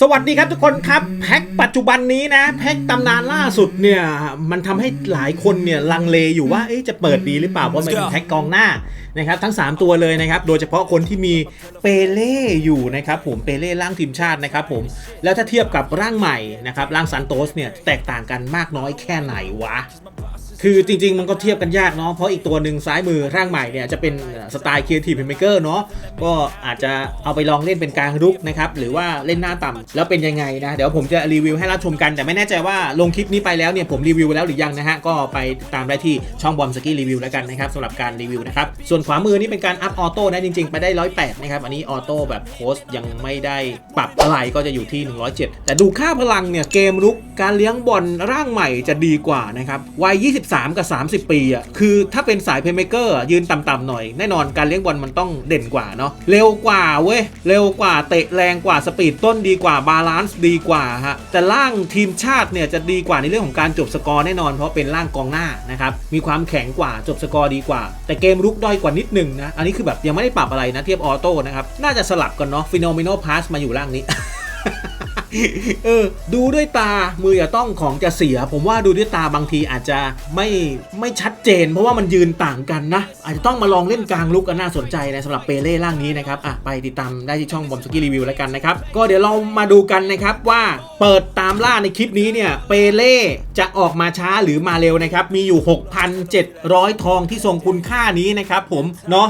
สวัสดีครับทุกคนครับแพ็คปัจจุบันนี้นะแพ็คตำนานล่าสุดเนี่ยมันทำให้หลายคนเนี่ยลังเลอยู่ว่าเอ๊ะจะเปิดดีหรือเปล่าเพราะมันเป็นแพ็คกองหน้านะครับทั้ง 3 ตัวเลยนะครับโดยเฉพาะคนที่มีเปเล่อยู่นะครับผมเปเล่ร่างทีมชาตินะครับผมแล้วถ้าเทียบกับร่างใหม่นะครับร่างซันโตสเนี่ยแตกต่างกันมากน้อยแค่ไหนวะ คือจริง ๆ มันก็เทียบกันยากเนาะเพราะอีกตัวหนึ่งซ้ายมือร่างใหม่เนี่ยจะเป็นสไตล์ Creative Playmaker เนาะก็อาจจะเอาไปลองเล่นเป็นกลางรุกนะครับหรือว่าเล่นหน้าต่ำแล้วเป็นยังไงนะเดี๋ยวผมจะรีวิวให้รับชมกัน แต่ไม่แน่ใจว่าลงคลิปนี้ไปแล้วเนี่ยผมรีวิวแล้วหรือยังนะฮะก็ไปตามได้ที่ช่องบอมสกี้รีวิวแล้วกันนะครับสำหรับการรีวิวนะครับส่วนขวามือนี่เป็นการอัพออโต้นะจริง ๆ ไปได้108นะครับอันนี้ออโต้แบบโพสยังไม่ได้ปรับอะไรก็จะอยู่ที่ 107 แต่ดูค่าพลังเนี่ยเกมรุกการเลี้ยงบอลร่างใหม่จะดีกว่านะครับวัย 23กับ 30 ปีอะคือถ้าเป็นสายเพลย์เมเกอร์ยืนต่ำๆหน่อย แน่นอนการเลี้ยงบอลมันต้องเด่นกว่าเนาะเร็วกว่าเว้ย เร็วกว่าเตะแรงกว่าสปีดต้นดีกว่าบาลานซ์ดีกว่าฮะแต่ร่างทีมชาติเนี่ยจะดีกว่าในเรื่องของการจบสกอร์แน่นอนเพราะเป็นร่างกองหน้านะครับมีความแข็งกว่าจบสกอร์ดีกว่า แต่เกมรุกด้อยกว่านิดนึงนะอันนี้คือแบบยังไม่ได้ปรับอะไรนะเทียบออโต้นะครับน่าจะสลับกันเนาะฟิโนเมโนพาสมาอยู่ร่างนี้ เออ ดูด้วยตามืออย่าต้องของจะเสีย ผมว่าดูด้วยตาบางทีอาจจะไม่ไม่ชัดเจน เพราะว่ามันยืนต่างกันนะ อาจจะต้องมาลองเล่นกลางลุกกันน่าสนใจนะสำหรับเปเล่ร่างนี้นะครับอะไปติดตามได้ที่ช่องบอมสกี้รีวิวแล้วกันนะครับ ก็เดี๋ยวเรามาดูกันนะครับว่าเปิดตามล่าในคลิปนี้เนี่ยเปเล่จะออกมาช้าหรือมาเร็วนะครับมีอยู่ 6,700 ทองที่ทรงคุณค่านี้นะครับผมเนาะ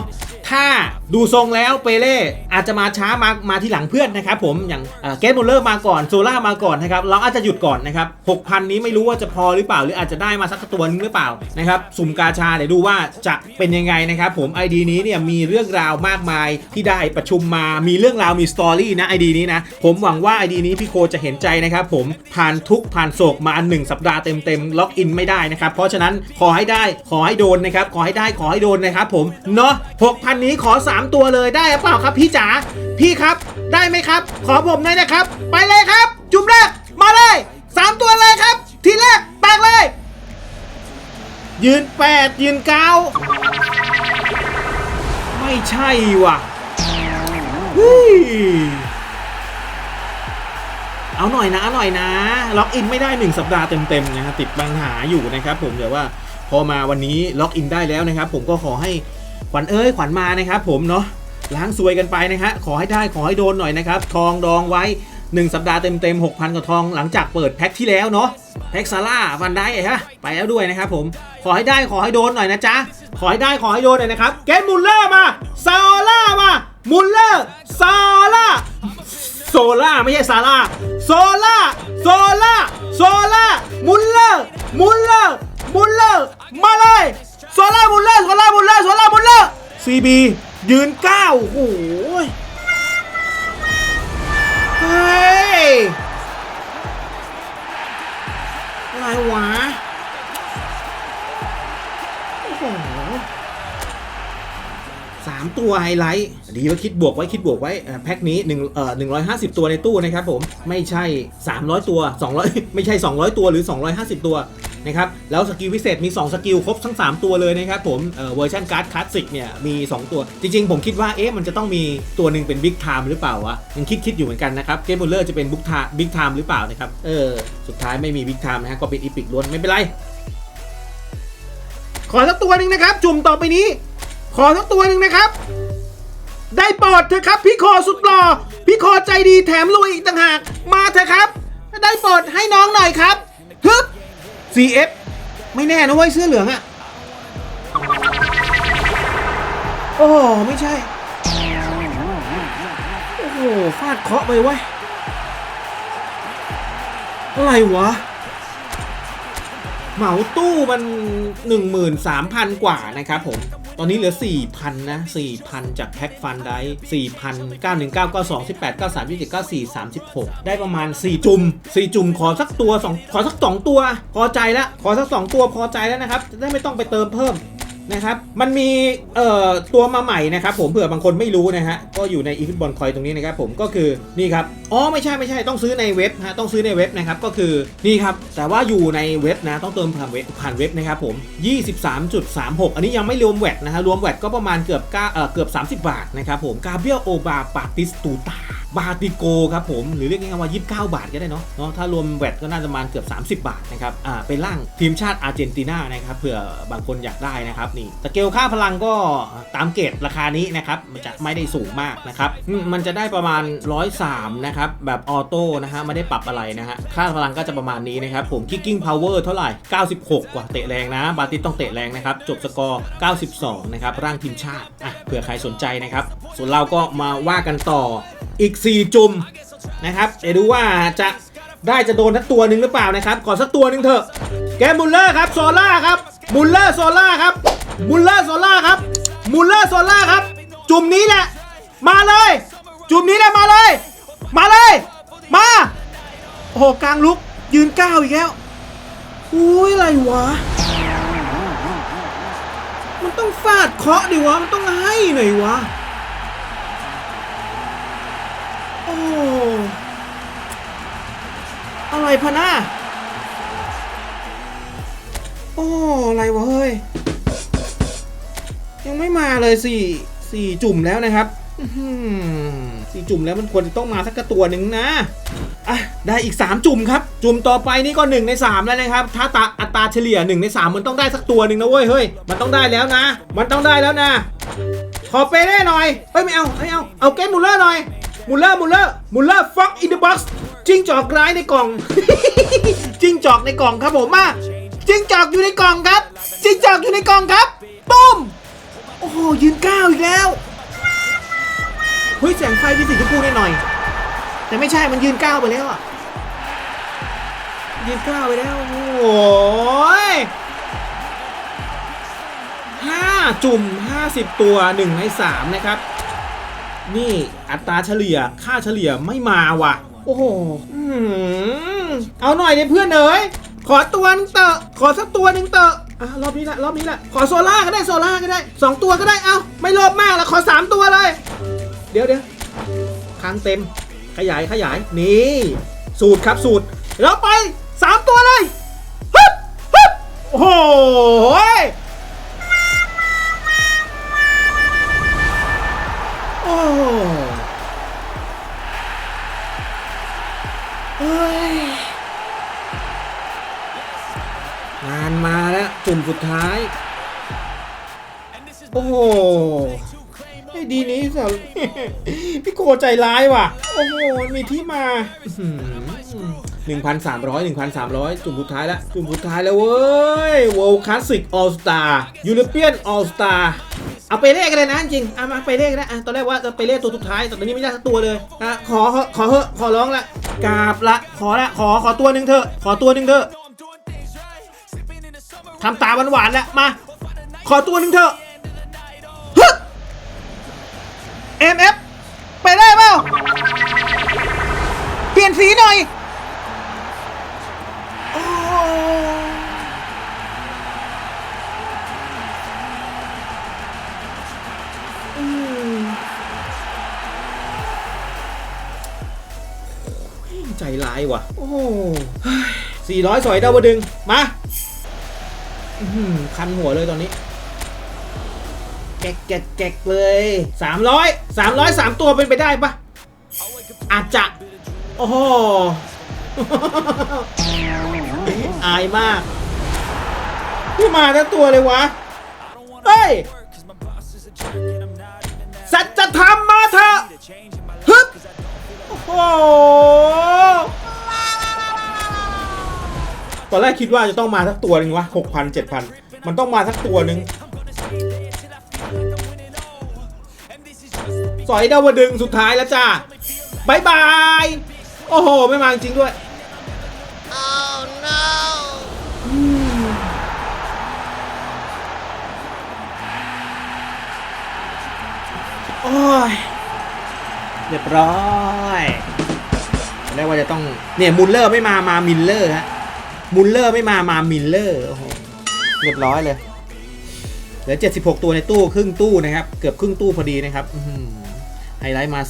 ถ้าดูทรงแล้วเปเล่อาจจะมาช้ามามาที่หลังเพื่อนนะครับผมอย่างเกตมูลเลอร์มาก่อนโซล่ามาก่อนนะครับเราอาจจะหยุดก่อนนะครับ6,000 นี้ไม่รู้ว่าจะพอหรือเปล่า หรืออาจจะได้มาสักตัวนึงหรือเปล่านะครับสุ่มกาชาเดี๋ยวดูว่าจะเป็นยังไงนะครับผม ID นี้เนี่ยมีเรื่องราวมากมายที่ได้ประชุมมามีเรื่องราวมีสตอรี่นะ ID นี้นะผมหวังว่า ID นี้พี่โคจะเห็นใจนะครับผมผ่านทุกผ่านโศกมาหนึ่งสัปดาห์เต็มๆล็อกอินไม่ได้นะครับเพราะฉะนั้นขอให้ได้ขอให้โดนนะครับขอให้ได้ขอให้โดนนะครับผมเนาะ6,000นี้ขอ 3 ตัวเลยได้หรือเปล่าครับพี่จ๋าพี่ครับ ได้ไหมครับ ขอผมหน่อยนะครับ ไปเลยครับ จุ่มแรกมาเลย 3 ตัวเลยครับ ทีแรกแตกเลย ยืน 8 ยืน 9 ไม่ใช่ว่ะเอาหน่อยนะหน่อยนะ ล็อกอินไม่ได้ 1 สัปดาห์เต็มๆนะครับติดปัญหาอยู่นะครับผมเดี๋ยวว่าพอมาวันนี้ล็อกอินได้แล้วนะครับ ผมก็ขอให้ ขวัญเอ้ยขวัญมานะครับผมเนาะล้างซวยกันไปนะฮะขอให้ได้ขอให้โดนหน่อยนะครับทองดองไว้ 1 สัปดาห์เต็มๆ6,000กว่าทองหลังจากเปิดแพ็คที่แล้วเนาะแพ็คซาร่าฟันได้ฮะไปแล้วด้วยนะครับผมขอให้ได้ขอให้โดนหน่อยนะจ๊ะขอให้ได้ขอให้โดนหน่อยนะครับเกตมุลเลอร์มาซาร่ามามุลเลอร์ซาร่าโซล่าไม่ใช่ซาร่าโซล่าโซล่าโซล่ามุลเลอร์มุลเลอร์มุลเลอร์มาเลย โซล่ามุลเลอร์โซล่ามุลเลอร์โซล่ามุลเลอร์ซีบียืนเก้าโอ้โหเฮ้ยอะไรวะโอ้โหสามตัวไฮไลท์ดีว่าคิดบวกไว้คิดบวกไว้แพ็คนี้หนึ่งเอ่อหนึ่งร้อยห้าสิบตัวในตู้นะครับผมไม่ใช่300ตัว200ไม่ใช่200ตัวหรือ250ตัว นะครับแล้วสกิลพิเศษมี 2 สกิลครบทั้ง 3 ตัวเลยนะครับผมเเวอร์ชันการ์ดคลาสสิกเนี่ยมี 2 ตัว จริง ๆ ผมคิดว่าเอ๊ะมันจะต้องมีตัวหนึ่งเป็นบิ๊กไทม์หรือเปล่าวะยังคิดคิดอยู่เหมือนกันนะครับเกมบูลเลอร์จะเป็นบุ๊กไทม์บิ๊กไทม์หรือเปล่านะครับเออสุดท้ายไม่มีบิ๊กไทม์นะฮะก็เป็นอีพิกล้วนไม่เป็นไรขอสักตัวหนึ่งนะครับ จุ่มต่อไปนี้ ขอสักตัวหนึ่งนะครับ ได้โปรดเถอะครับ พี่คอสุดหล่อพี่คอใจดีแถมรวยอีกต่างหาก มาเถอะครับ ได้โปรดให้น้องหน่อยครับฮึบ CF ไม่แน่นะเว้ยเสื้อเหลืองอะโอ้ไม่ใช่ โอ้โหฟาดเคาะไปเว้ยอะไรวะ เหมาตู้มัน 13,000 กว่านะครับผม ตอนนี้เหลือ 4,000 นะ 4,000 จากแพ็คฟันได้ 4,000 919 92 18 93 27 94 36 ได้ประมาณ 4 จุ่ม 4 จุ่มขอสักตัว 2 ขอสัก 2 ตัว พอใจแล้ว ขอสัก 2 ตัวพอใจแล้วนะครับ จะได้ไม่ต้องไปเติมเพิ่ม นะครับ มันมีเอ่อตัวมาใหม่นะครับผมเผื่อบางคนไม่รู้นะฮะ ก็อยู่ในอีฟิตบอลคอยตรงนี้นะครับผมก็คือนี่ครับ อ๋อไม่ใช่ไม่ใช่ต้องซื้อในเว็บฮะต้องซื้อในเว็บนะครับก็คือนี่ครับ แต่ว่าอยู่ในเว็บนะต้องเติมผ่านเว็บผ่านเว็บนะครับผม 23.36 อันนี้ยังไม่รวมแวดนะฮะรวมแวดก็ประมาณเกือบเก้าเอ่อเกือบ 30 บาทนะครับผมกาเบียโอบาปาติสตูตา บาติโกครับผมหรือเรียกง่ายๆว่า 29 บาทก็ได้เนาะเนาะถ้ารวมแวดก็น่าจะประมาณเกือบ 30 บาทนะครับอ่าเป็นร่างทีมชาติอาร์เจนตินานะครับเผื่อบางคนอยากได้นะครับนี่สเกลค่าพลังก็ตามเกรดราคานี้นะครับมันจะไม่ได้สูงมากนะครับมันจะได้ประมาณ 103 นะครับ แบบออโต้นะฮะไม่ได้ปรับอะไรนะฮะค่าพลังก็จะประมาณนี้นะครับผม kicking power เท่าไหร่ 96 กว่าเตะแรงนะ บาติต้องเตะแรงนะครับจบสกอร์ 92 นะครับร่างทีมชาติอะเผื่อใครสนใจนะครับส่วนเราก็มาว่ากันต่อ อีก 4 จุ่มนะครับเดี๋ยวดูว่าจะได้จะโดนทั้งตัวหนึ่งหรือเปล่านะครับขอสักตัวหนึ่งเถอะ แกมบุลเลอร์ครับโซล่าครับบุลเลอร์โซล่าครับบุลเลอร์โซล่าครับบุลเลอร์โซล่าครับ จุ่มนี้แหละ มาเลย จุ่มนี้แหละมาเลย มาเลย มาโอ้โหกลางลุกยืนก้าวอีกแล้วอุ้ยอะไรวะมันต้องฟาดเคาะดิวะมันต้องให้หน่อยวะ อะไรพะน้าโอ้อะไรวะเฮ้ย ยังไม่มาเลยสี่สี่จุ่มแล้วนะครับสี่จุ่มแล้วมันควรจะต้องมาสักตัวหนึ่งนะอะได้อีก 3 จุ่มครับ จุ่มต่อไปนี่ก็ 1 ใน 3 แล้วนะครับ ถ้าตาอัตราเฉลี่ย 1 ใน 3 มันต้องได้สักตัวหนึ่งนะเว้ยเฮ้ยมันต้องได้แล้วนะ มันต้องได้แล้วนะ ขอเปเร่หน่อยเฮ้ยไม่เอาไม่เอาเอาเกตมูลเลอร์หน่อยมูลเลอร์มูลเลอร์มูลเลอร์ฟ็อกอินเดอะบ็อกซ์ จิ้งจอกร้ายในกล่อง จิ้งจอกในกล่องครับผมมาจิ้งจอกอยู่ในกล่องครับจิ้งจอกอยู่ในกล่องครับตุ้มโอ้โหยืนก้าวอีกแล้วเฮ้ยแสงไฟเป็นสีชมพูหน่อยแต่ไม่ใช่มันยืนก้าวไปแล้วอะยืนก้าวไปแล้วโอ้ยห้าจุ่มห้าสิบตัวหนึ่งในสามนะครับ นี่อัตราเฉลี่ยค่าเฉลี่ยไม่มาว่ะ โอ้โหอื้อหือเอาหน่อยเดี๋ยเพื่อนเอ๋ยขอตัวหนึงเตอะขอสักตัวหนึ่งเตอะอะรอบนี้แหละรอบนี้แหละขอโซล่าก็ได้โซล่าก็ได้สองตัวก็ได้เอ้าไม่โลภมากแล้วขอสามตัวเลย เดี๋ยวเดี๋ยวค้างเต็ม ขยายขยายนี่ สูตรครับสูตรแล้วไปสามตัวเลยฮึบฮึบโอ้โหยโอ้ ยงานมาแล้วจุ่มสุดท้าย โอ้โหไอ้ดีนี้สาวพี่โกใจร้ายว่ะ โอ้โหมีที่มาหนึ่งพันสามร้อยหนึ่งพันสามร้อยจุ่มสุดท้ายแล้ว จุ่มสุดท้ายแล้วเว้ย World Classic All Star European All Star เอาไปเลขกันเลยนะจริงเอามาไปเลขนะอะตอนแรกว่าจะไปเลขตัวสุดท้ายแต่ตอนนี้ไม่ได้สักตัวเลยอะขอขอขอเถอะขอร้องละกราบละขอละขอขอตัวหนึ่งเถอะขอตัวหนึ่งเถอะทำตาหวานๆแล้วมาขอตัวหนึ่งเถอะฮึบ MF ไปได้เปล่ 400 สอยดาวดึง มาคันหัวเลยตอนนี้ แกกแกกแกกเลยสามร้อยสามร้อยสามตัวเป็นไปได้ปะอาจจะ โอ้โห อายมากพี่มาทั้งตัวเลยวะ เฮ้ย สัจธรรมมาเถอะฮึบโอ้ ตอนแรกคิดว่าจะต้องมาสักตัวหนึ่งวะหกพันเจ็ดพันมันต้องมาสักตัวหนึ่งสอยดาวดึงสุดท้ายแล้วจ้าบายบาย โอ้โห ไม่มาจริงด้วย Oh no! โอ้ยเรียบร้อยเรียกว่าจะต้อง เนี่ยมุลเลอร์ไม่มา มามิลเลอร์ฮะ มุลเลอร์ไม่มา มามิลเลอร์โอ้โหเรียบร้อยเลยเหลือ 76 ตัวในตู้ครึ่งตู้นะครับ เกือบครึ่งตู้พอดีนะครับอื้อหือไฮไลท์มา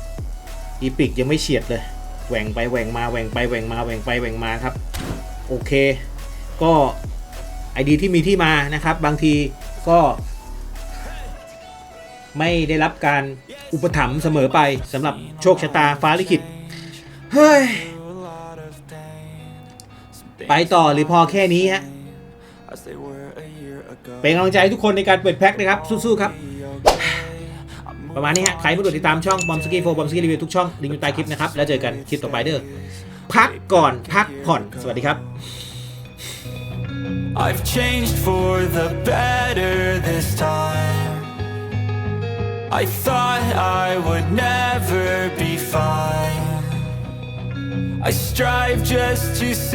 4 อีพิกยังไม่เฉียดเลยแหว่งไปแหว่งมาแหว่งไปแหว่งมาแหว่งไปแหว่งมาครับ โอเค ก็ไอดีที่มีที่มานะครับ บางทีก็ ไม่ได้รับการอุปถัมภ์เสมอไปสำหรับโชคชะตาฟ้าลิขิตเฮ้ย ไปต่อหรือพอแค่นี้ฮะเป็นกำลังใจให้ทุกคนในการเปิดแพ็คนะครับ สู้ๆครับ ประมาณนี้ฮะ ใครไม่กดติดตามช่องบอมสกี้โฟบอมสกี้รีวิวทุกช่องลิงก์อยู่ใต้คลิปนะครับ แล้วเจอกันคลิปต่อไปเด้อพักก่อนพักผ่อน สวัสดีครับ I've changed for the better this time. I thought I would never be fine. I strive just to say.